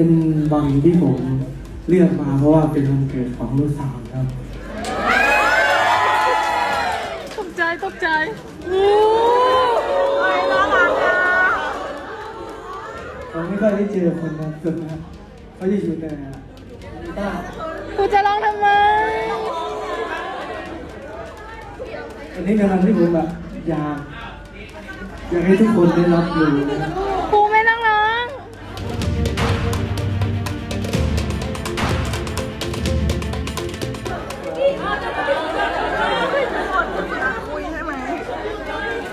เป็นวันที่ผมเลือกมาเพราะว่าเป็นวันเกิดของลูกสาวครับ ตกใจตกใจเราไม่ค่อยได้เจอคนนั้นสุดนะเขาจะอยู่แต่บ้านกูจะร้องทำไม อันนี้เป็นวันที่ผมแบบอยากอยากให้ทุกคนได้รับรู้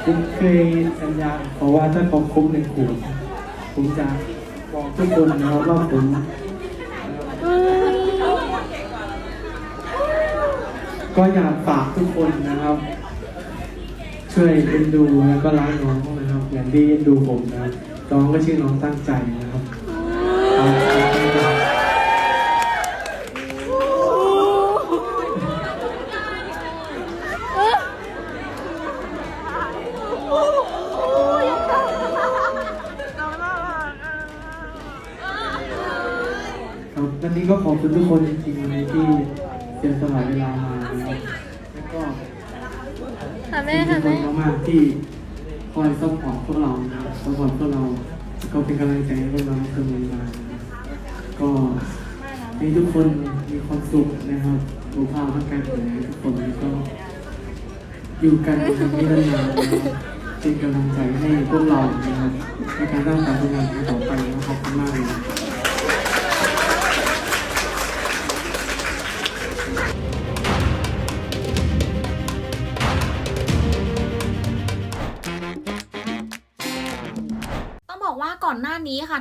ผมเคยสัญญาเพราะว่าถ้าผมคุ้มหนึ่งขวดผมจะบอกทุกคนนะครับว่าผมก็อยากฝากทุกคนนะครับ ช่วยเอ็นดูแล้วก็รักน้องนะครับอย่างที่เอ็นดูผมนะครับน้องก็ชื่อน้องตั้งใจนะ อบคุณทุกคนจริงๆเลยที่เสียสละเวลามานะครับแล้วก็หาขแม่อบหาคุแม่ณมากๆที่คอยซัพพอร์ตพวกเรานะครับซัพพอร์ตพวกเราก็เป็นกำลังใจให้พวกเราเสมอมานะครับก็ให้ทุกคนมีความสุขนะครับสุขภาพร่างกายแข็งแรงทุกคนแล้วก็อยู่กันอย่างนี้นานๆนะครับเป็นกำลังใจให้พวกเรานะครับในการร่างกายผลงานต่อไปนะครับขอบคุณมากเลย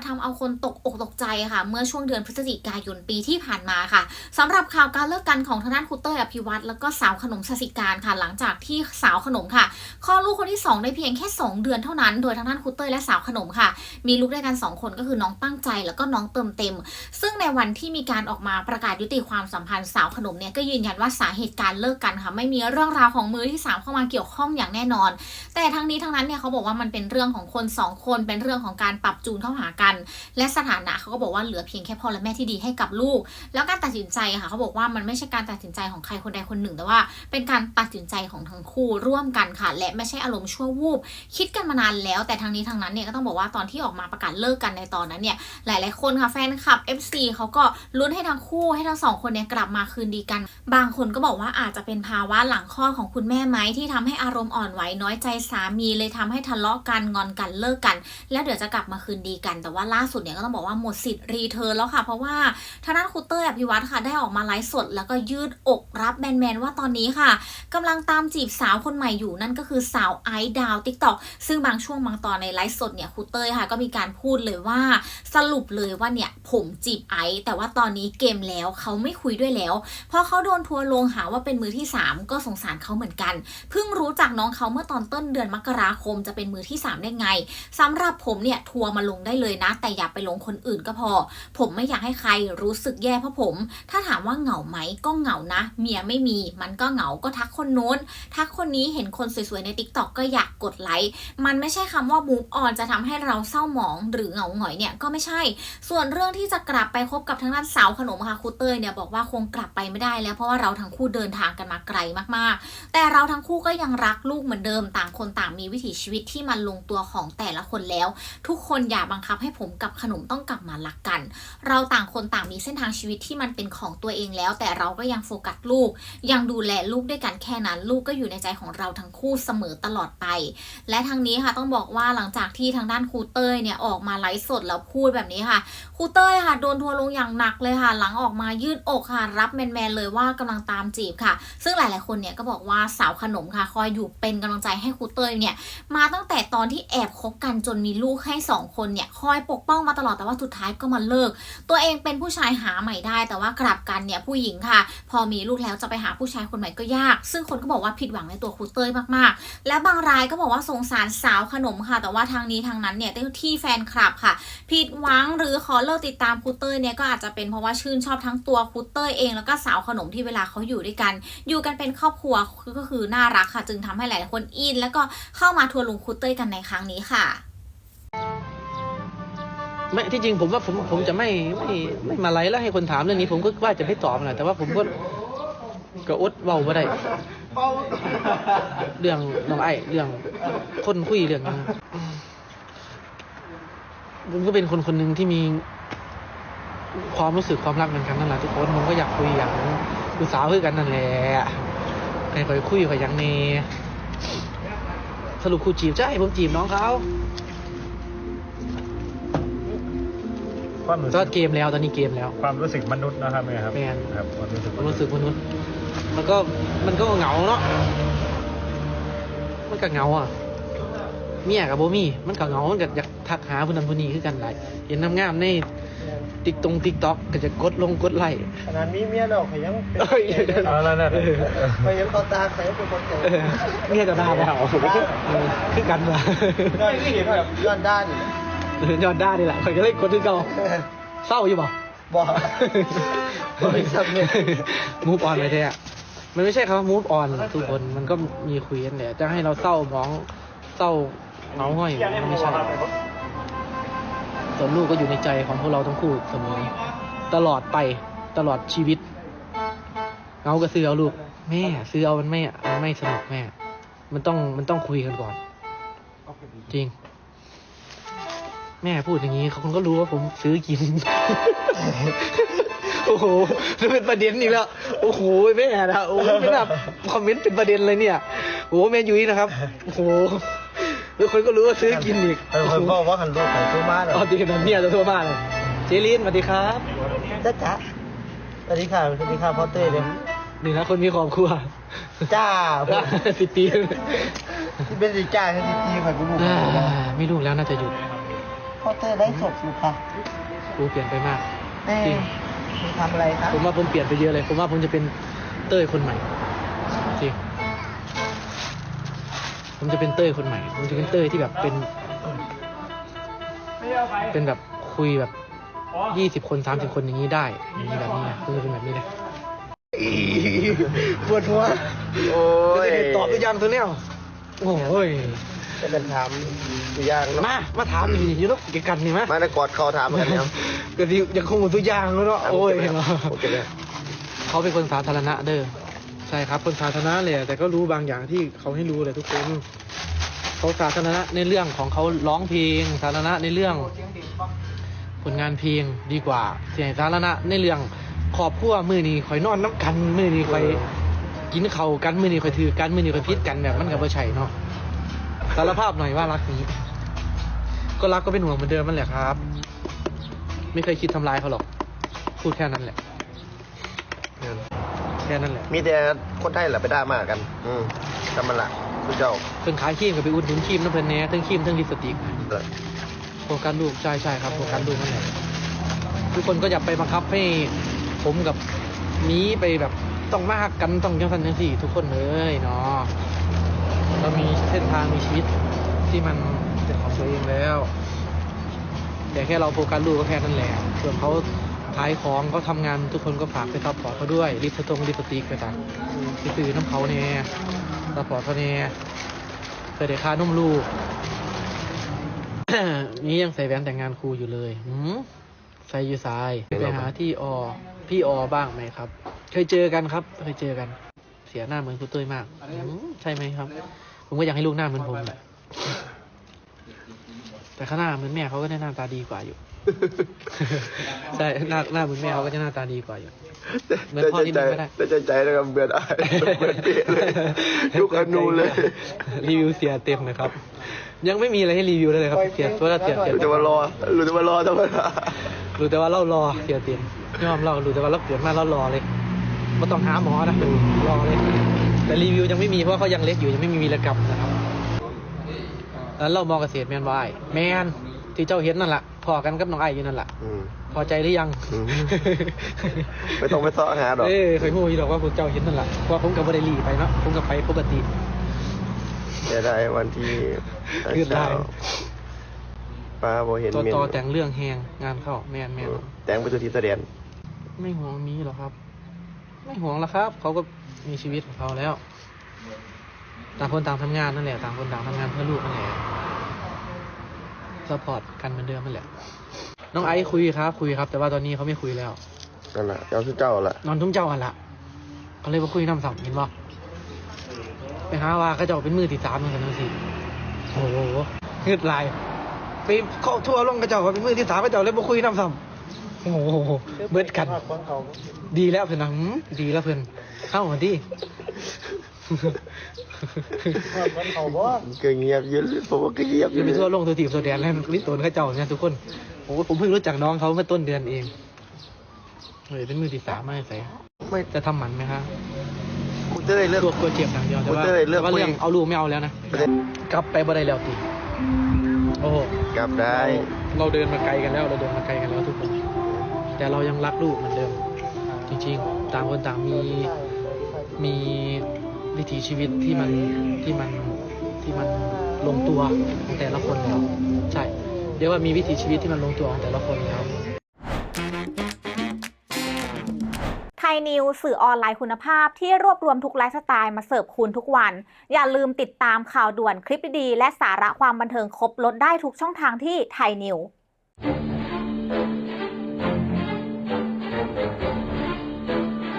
ทำเอาคนตกอกตก ใจค่ะ เมื่อช่วงเดือนพฤศจิกายนปีที่ผ่านมาค่ะสำหรับข่าวการเลิกกันของทางด้านครูเตอร์อภิวัตรแล้วก็สาวขนมสสิการค่ะ หลังจากที่สาวขนมค่ะคลอดลูกคนที่ 2 ได้เพียงแค่ 2 เดือนเท่านั้น โดยทางด้านครูเตอร์และสาวขนมค่ะ มีลูกด้วยกัน 2 คนก็คือน้องตั้งใจแล้วก็น้องเติมเต็ม ซึ่งในวันที่มีการออกมาประกาศยุติความสัมพันธ์สาวขนมเนี่ยก็ยืนยันว่าสาเหตุการเลิกกันค่ะ ไม่มีเรื่องราวของมือที่สามเข้ามาเกี่ยวข้องอย่างแน่นอน แต่ทั้งนี้ทั้งนั้นเนี่ยเขาบอกว่ามันเป็นเรื่องของคนสองคนเป็นเรื่องของการปรับจูนเข้าหากัน และสถานะเขาก็บอกว่าเหลือเพียงแค่พ่อและแม่ที่ดีให้กับลูก แล้วการตัดสินใจค่ะเขาบอกว่ามันไม่ใช่การตัดสินใจของใครคนใดคนหนึ่ง แต่ว่าเป็นการตัดสินใจของทั้งคู่ร่วมกันค่ะ และไม่ใช่อารมณ์ชั่ววูบคิดกันมานานแล้ว แต่ทั้งนี้ทั้งนั้นเนี่ยก็ต้องบอกว่าตอนที่ออกมาประกาศเลิกกันในตอนนั้นเนี่ยหลาย ๆ คนค่ะแฟนคลับ FC เขาก็ลุ้นให้ทั้งคู่ให้ทั้งสองคนเนี่ยกลับมาคืนดีกัน บางคนก็บอกว่าอาจจะเป็นภาวะหลังคลอดของคุณแม่ไหมที่ทำให้อารมณ์อ่อนไหวน้อยใจสามีเลยทำให้ทะเลาะกันงอนกันเลิกกัน แล้วเดี๋ยวจะกลับมาคืนดีกัน แต่ว่าล่าสุดเนี่ยก็ต้องบอกว่าหมดสิทธิ์รีเทิร์นแล้วค่ะ เพราะว่าทางด้านครูเตอร์อภิวัตรค่ะได้ออกมาไลฟ์สด แล้วก็ยืดอกรับแมนๆว่าตอนนี้ค่ะกำลังตามจีบสาวคนใหม่อยู่นั่นก็คือสาวไอซ์ดาวติ๊กตอกซึ่งบางช่วงบางตอนในไลฟ์สดเนี่ยครูเตอร์ค่ะก็มีการพูดเลยว่าสรุปเลยว่าเนี่ยผมจีบไอซ์แต่ว่าตอนนี้เกมแล้วเขาไม่คุยด้วยแล้วเพราะเขาโดนทัวลงหาว่าเป็นมือที่ 3 ก็สงสารเขาเหมือนกันเพิ่งรู้จักน้องเขาเมื่อตอนต้นเดือนมกราคมจะเป็นมือที่ 3 ได้ไงสำหรับผมเนี่ยทัวมาลงได้เลยนะ แต่อย่าไปลงคนอื่นก็พอ ผมไม่อยากให้ใครรู้สึกแย่เพราะผม ถ้าถามว่าเหงาไหมก็เหงานะ เมียไม่มี มันก็เหงาก็ทักคนโน้น ทักคนนี้เห็นคนสวยๆใน t ิ k t o k ก็อยากกดไลค์มันไม่ใช่คำว่า move on จะทำให้เราเศร้าหมองหรือเหงาหงอยเนี่ยก็ไม่ใช่ ส่วนเรื่องที่จะกลับไปคบกับทางด้านสาวขนมค่ะครูเตยเนี่ยบอกว่าคงกลับไปไม่ได้แล้วเพราะว่าเราทั้งคู่เดินทางกันมาไกลมากๆ แต่เราทั้งคู่ก็ยังรักลูกเหมือนเดิมต่างคนต่างมีวิถีชีวิตที่มันลงตัวของแต่ละคนแล้ว ทุกคนอย่าบังคับให้ผมกับขนมต้องกลับมารักกัน เราต่างคนต่างมีเส้นทางชีวิตที่มันเป็นของตัวเองแล้ว แต่เราก็ยังโฟกัสลูก ยังดูแลลูกด้วยกันแค่นั้น ลูกก็อยู่ในใจของเราทั้งคู่เสมอตลอดไป และทางนี้ค่ะต้องบอกว่าหลังจากที่ทางด้านครูเต้ยเนี่ยออกมาไลฟ์สดแล้วพูดแบบนี้ค่ะครูเต้ยค่ะโดนทัวร์ลงอย่างหนักเลยค่ะ หลังออกมายืดอกค่ะ รับแมนๆเลยว่ากำลังตามจีบค่ะ ซึ่งหลายๆคนเนี่ยก็บอกว่าสาวขนมค่ะ คอยอยู่เป็นกำลังใจให้ครูเต้ยเนี่ยมาตั้งแต่ตอนที่แอบคบกันจนมีลูกให้สองคนเนี่ยคอยปกป้องมาตลอดแต่ว่าสุดท้ายก็มาเลิก ตัวเองเป็นผู้ชายหาใหม่ได้ แต่ว่ากลับกันเนี่ยผู้หญิงค่ะ พอมีลูกแล้วจะไปหาผู้ชายคนใหม่ก็ยาก ซึ่งคนก็บอกว่าผิดหวังในตัวครูเต้ยมากๆ และบางรายก็บอกว่าสงสารสาวขนมค่ะ แต่ว่าทางนี้ทางนั้นเนี่ยที่แฟนคลับค่ะ ผิดหวังหรือขอเลิกติดตามครูเต้ยเนี่ยก็อาจจะเป็นเพราะว่าชื่นชอบทั้งตัวครูเต้ยเองแล้วก็สาวขนมที่เวลาเขาอยู่ด้วยกัน อยู่กันเป็นครอบครัวก็คือน่ารักค่ะ จึงทำให้หลายๆคนอิน แล้วก็เข้ามาทัวร์ลงครูเต้ยกันในครั้งนี้ค่ะ ไม่ที่จริงผมว่าผมผมจะไม่ไม่ไม่มาไลฟ์แล้วให้คนถามเรื่องนี้ ผมก็ว่าจะไม่ตอบแหละแต่ว่าผมก็ก็อดเว้าบ่ได้ เรื่องน้องไอ้เรื่องคนคุยเรื่องหยังผมก็เป็นคนคนหนึ่งที่มีความรู้สึกความรักเหมือนกันนั่นแหละทุกคนผมก็อยากคุยอยากคือสาวคือกันนั่นแหละใครคอยคุยคอยยังเนสรุปครูจีบใช่ผมจีบน้องเขา ความรู้ก็สึกเกมแล้วตอนนี้เกมแล้ว ความรู้สึกมนุษย์นะครับแม่ครับแม่น ครับความรู้สึกความรู้สึกมนุษย์ มันก็มันก็เหงาเนาะมันก็เหงาอะเมียกับโบมี่มันก็เหงามันก็อยากทักหาผู้นั้นผู้นี้คือกันหลายเห็นน้ำงามในติ๊กตรงติ๊กต็อกก็จะกดลงกดไลค์ ขนาดมีเมียดอกเขายังเป็นเอ้ย เอาแล้วนะเออไปยังเขาตาเขายังเป็นคนเก่งเออเมียกับดาบเอาคือกันว่ะย้อนเห็นแบบย้อนด้า นยอดด้านี่แหละข่อยก็เลยกดคือเก่าเศร้าอยู่บ่บอกบริษัทเนี่ยมูฟออนไปแท้อะมันไม่ใช่คำว่ามูฟออนทุกคนมันก็มีคุยกันแหละจะให้เราเศร้ามองเศร้าเหงาห้อยมันไม่ใช่ส่วนลูกก็อยู่ในใจของพวกเราทั้งคู่เสมอตลอดไปตลอดชีวิตเหงาก็ซื้อเอาลูก แม่ ซื้อเอามันไม่มันไม่สนุกแม่ มันต้องมันต้องคุยกันก่อน จริง แม่พูดอย่างนี้เขาก็รู้ว่าผมซื้อกิน โอ้โหจะเป็นประเด็นอีกแล้ว โอ้โหแม่นะโอ้โหไม่น่าคอมเมนต์เป็นประเด็นเลยเนี่ยโอ้โหแม่ยุ้ยนะครับ โอ้โหทุกคนก็รู้ว่าซื้อกินอีกเออคนพ่อว่าหันโลกไข่ตัวมาเลยอ๋อดีกันเนี่ยจะโทรมาเลยเจลินสวัสดีครับจ้าจ๋าสวัสดีค่ะสวัสดีค่ะพ่อเต้เลยนี่นะคนมีครอบครัวจ้าสิบปีที่เป็นดีจ้าที่ตีไข่กูบุกอ่าไม่รู้แล้วน่าจะหยุด พ่อเต้ได้ศพอยู่ค่ะกูเปลี่ยนไปมาก แม่จริง คุณทำอะไรคะผมว่าผมเปลี่ยนไปเยอะเลย ผมว่าผมจะเป็นเต้ยคนใหม่ จริง ผมจะเป็นเต้ยคนใหม่ ผมจะเป็นเต้ยที่แบบเป็น เป็นแบบคุยแบบยี่สิบคนสามสิบคนอย่างนี้ได้อย่างนี้แบบนี้นะผมจะเป็นแบบนี้เลยปวดหัวโอ้ยจะได้ตอบตัวอย่างตัวเนี้ยโอ้ย จะเป็นถามตัวอย่างเนาะมา มาถามอีกอยู่แล้วเกี่ยวกันนี่มะมาในกอดเขาถามกันเนี่ยก็ที่ยังคงตัวอย่างแล้วเนาะโอ้ยโอเคเลยเขาเป็นคนสาธารณะเด้อใช่ครับคนสาธารณะเลยแต่ก็รู้บางอย่างที่เขาให้รู้เลยทุกคนเขาสาธารณะในเรื่องของเขาร้องเพลงสาธารณะในเรื่องผลงานเพลงดีกว่าเสียงสาธารณะในเรื่องขอบพัวมือนี้คอยนอนน้ำกันมือนี้คอยกินเข่าวกันมือนี้คอยถือกันมือนี้คอยพิษกันแบบมันกับว่าใช่เนาะ สารภาพหน่อยว่ารักนี้ ก็รักก็เป็นห่วงเหมือนเดิมนั่นแหละครับ ไม่เคยคิดทำร้ายเขาหรอก พูดแค่นั้นแหละแค่นั้นแหละ มีแต่คนไทยแหละไปด่ามากัน อืมจำมันละคุณเจ้าเพิ่นขายครีมกับไปอุดหนุนครีมน้ำเพิ่นแหน่ทั้งครีมทั้งลิปสติกเออโฟกัสลูกใช่ใช่ครับโฟกัสลูกนั่นแหละทุกคนก็อย่าไปบังคับให้ผมกับนี้ไปแบบต้องมากกันต้องยังสันยังสี่ทุกคนเลยเนาะ เรามีเส้นทางมีชีวิตที่มันเป็นของตัวเองแล้ว แต่แค่เราโฟกัสลูกก็แค่นั้นแหละส่วนเขาขายของเขาทำงานทุกคนก็ฝากไปซัพพอร์ตเขาด้วยลิปสตงลิปสติกไปต่างไปซื้อน้ำเขาเนี่ยซัพพอร์ตเขาเนี่ยเพื่อได้ค่านุ่มลูกนี่ยังใส่แหวนแต่งงานครูอยู่เลยหืมใส่อยู่สายไปหาที่ออพี่ออบ้างไหมครับ เคยเจอกันครับ เคยเจอกัน เสียหน้าเหมือนครูเต้ยมาก ใช่ไหมครับ ผมก็อยากให้ลูกหน้าเหมือนผมแหละแต่ข้างหน้าเหมือนแม่เขาก็ได้หน้าตาดีกว่าอยู่ ใช่หน้าหน้าเหมือนแม่เขาก็จะหน้าตาดีกว่าอยู่ เหมือนพ่อที่มันก็ได้แต่ใจใจนะครับเบื่อได้เบื่อเปลี่ยนเลยยุคอนูเลย รีวิวเสียเต็มนะครับ ยังไม่มีอะไรให้รีวิวเลยเลยครับ เสียตัวละเสียเสียรู้แต่ว่ารอรู้แต่ว่ารอธรรมดารู้แต่ว่าเรารอเสียเต็มยอมเรารู้แต่ว่าเราเกิดมาเรารอเลยไม่ต้องหาหมอนะรอเลย แต่รีวิวยังไม่มีเพราะเขายังเล็กอยู่ยังไม่มีวีรกรรมนะครับแล้วเรามองเกษตรแมนวายแมนที่เจ้าเห็นนั่นแหละพอกันกับน้องไอ้อยู่นั่นแหละอืม พอใจหรือยังอืม ไม่ต้องไปเสาะหาดอกเอ้ยเคยพูดอยู่ดอกว่าพวกเจ้าเห็นนั่นแหละเพราะผมกับบัไดรีไปเนาะผมกับไปปกติเดี๋ยวได้วันที่ยืดได้ป้าบอเห็นต่อเมนต่อแต่งเรื่องแหงงานเข้าแมนแมน แต่งไปตัวที่แสดงไม่ห่วงมีหรอกครับ ไม่ห่วงแล้วครับ เขาก็ มีชีวิตของเขาแล้ว ต่างคนต่างทำงานนั่นแหละ ต่างคนต่างทำงานเพื่อลูกนั่นแหละซัพพอร์ตกันเหมือนเดิมนั่นแหละ น้องไอซ์คุยครับ คุยครับ แต่ว่าตอนนี้เขาไม่คุยแล้วนั่นแหละเจ้าคือเจ้าแหละนอนทุ่มเจ้าหันละเขาเลยมาคุยน้ำสับเห็นบ่ไปหาว่าเขาเจะเป็นมือที่สามเหมือนกันนั่นสิโอ้โหเงืดลายไปเข้าทั่วลงกระเจ้าว่าเป็นมือที่สามกระเจ้าเลยมาคุยน้ำสับ โอ้โหเบิดกันดีแล้วเพื่อนนะหืมดีแล้วเพื่อนเข้ามาดิก็เงียบอยืนผมว่าก็เงียบออย่ายู่ไปทั่วลงตัวตีบตัวแดนแล้วลิ้นตัวเขาเจ้าเนี่ยทุกคนโอ้โหผมเพิ่งรู้จักน้องเขาเมื่อต้นเดือนเองเฮ้ยเป็นมือที่สามไม่ใส่ไม่จะทำหมันไหมครับกูเต้ยเลือกตัวตัวเจ็บอย่างเดียวแต่ว่าผมเต้ยเลือกแต่ว่าผู้หญิเรื่องงเอาลูกไม่เอาแล้วนะประเด็นกลับไปบ่ได้แล้วตีโอ้โหกลับได้ เราเดินมาไกลกันแล้ว เราเดินมาไกลกันแล้วทุกคน แต่เรายังรักลูกเหมือนเดิม จริงๆ ต่างคนต่างมีมีวิถีชีวิตที่มันที่มันที่มันลงตัวของแต่ละคนแล้วใช่เดี๋ยวว่ามีวิถีชีวิตที่มันลงตัวของแต่ละคนแล้วไทยนิวสื่อออนไลน์คุณภาพที่รวบรวมทุกไลฟ์สไตล์มาเสิร์ฟคุณทุกวัน อย่าลืมติดตามข่าวด่วนคลิปดีๆและสาระความบันเทิงครบลดได้ทุกช่องทางที่ไทยนิว